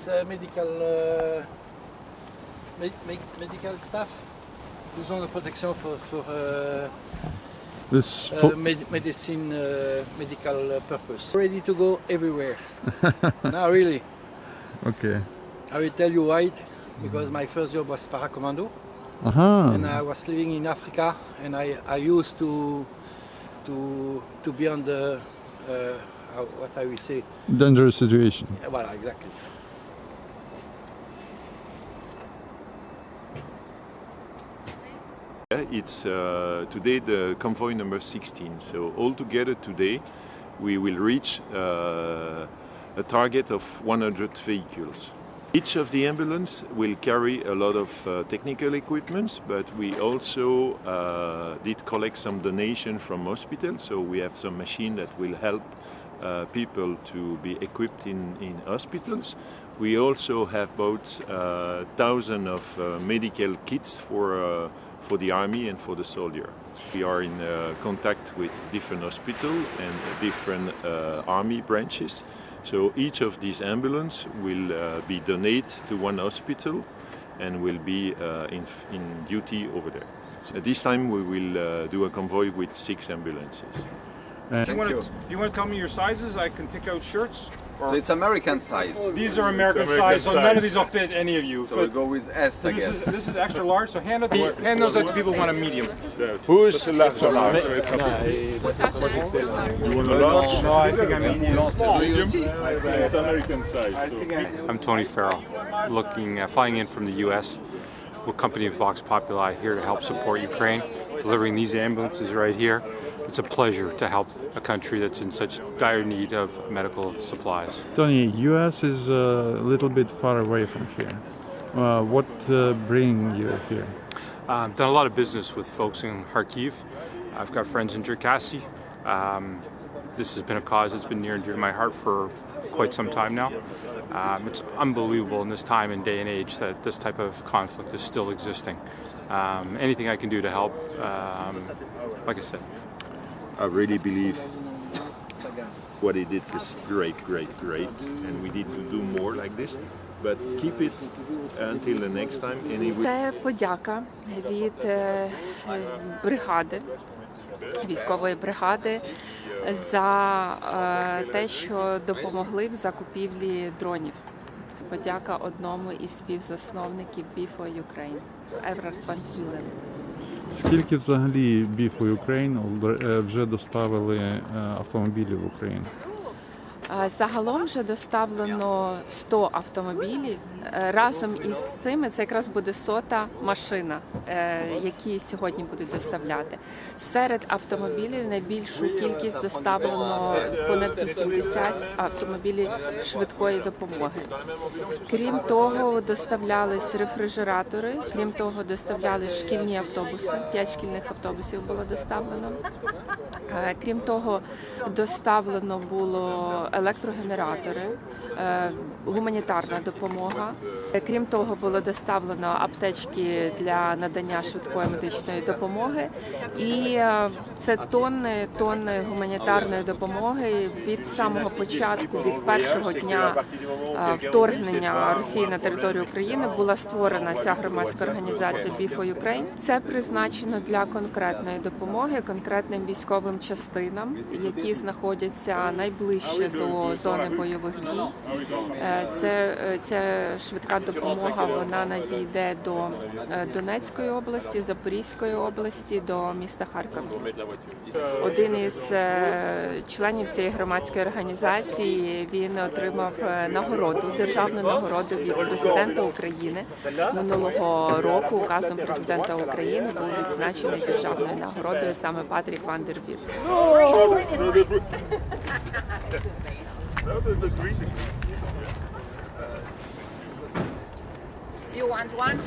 it's uh, medical uh, med- med- medical staff. Ont la protection for for uh, This uh, med- medicine uh, medical uh, purpose. Ready to go everywhere. no, really. okay. I will tell you why. Because my first job was paracommando, Aha. and I was living in Africa, and I, I used to to to be on the uh, what I will say. Dangerous situation. Voilà, exactly. It's uh, today the convoy number 16. So altogether today, we will reach uh, a target of 100 vehicles. Each of the ambulance will carry a lot of uh, technical equipment, but we also uh, did collect some donation from hospitals. So we have some machine that will help uh, people to be equipped in, in hospitals. We also have bought uh, thousands of uh, medical kits for, uh, for the army and for the soldier. We are in uh, contact with different hospitals and different uh, army branches. So each of these ambulance will uh, be donated to one hospital and will be uh, in, in duty over there. So this time we will uh, do a convoy with six ambulances. Uh, Do you, want to, do you want to tell me your sizes? I can pick out shirts. So it's American size. These are American, American size, so none of these will fit any of you. So but we'll go with S, I this, guess. is, this is extra large, so hand, it the, hand those out to people who want a medium. Who's large? No, I think I'm medium. It's American size. I'm Tony Farrell, looking uh, flying in from the U.S. We're company Vox Populi here to help support Ukraine, delivering these ambulances right here. It's a pleasure to help a country that's in such dire need of medical supplies. Tony, U.S. is a little bit far away from here. Uh, what uh, bring you here? Uh, I've done a lot of business with folks in Kharkiv. I've got friends in Cherkasy. Um, this has been a cause that's been near and dear to my heart for quite some time now. Um, it's unbelievable in this time and day and age that this type of conflict is still existing. Um, anything I can do to help, um, like I said, I really believe what he did is great, great, great, and we need to do more like this. But keep it until the next time, and he will Це подяка від е, е, бригади, військової бригади За е, те, що допомогли в закупівлі дронів. Подяка одному із співзасновників Біфо Ukraine, Еврард Ван. Скільки взагалі Біфо Україн вже доставили е, автомобілів в Україну? Загалом вже доставлено 100 автомобілів. Е, Разом із цими це якраз буде сота машина, е, які сьогодні будуть доставляти. Серед автомобілів найбільшу кількість доставлено понад 80 автомобілів швидкої допомоги. Крім того, доставлялись рефрижератори, крім того, доставлялись шкільні автобуси. П'ять шкільних автобусів було доставлено. Е, Крім того, доставлено було електрогенератори, е, гуманітарна допомога. Крім того, було доставлено аптечки для надання швидкої медичної допомоги, і е, це тонни тонни гуманітарної допомоги від самого початку, від першого дня е, вторгнення Росії на територію України була створена ця громадська організація Біфо Ukraine. Це призначено для конкретної допомоги конкретним військовим частинам, які знаходяться найближче до зони бойових дій. Е, Це е, ця швидка допомога вона надійде до е, Донецької області, Запорізької області, до міста Харкова. Один із членів цієї громадської організації він отримав нагороду, державну нагороду від президента України минулого року. Указом президента України був відзначений державною нагородою саме Патрік The green you want one?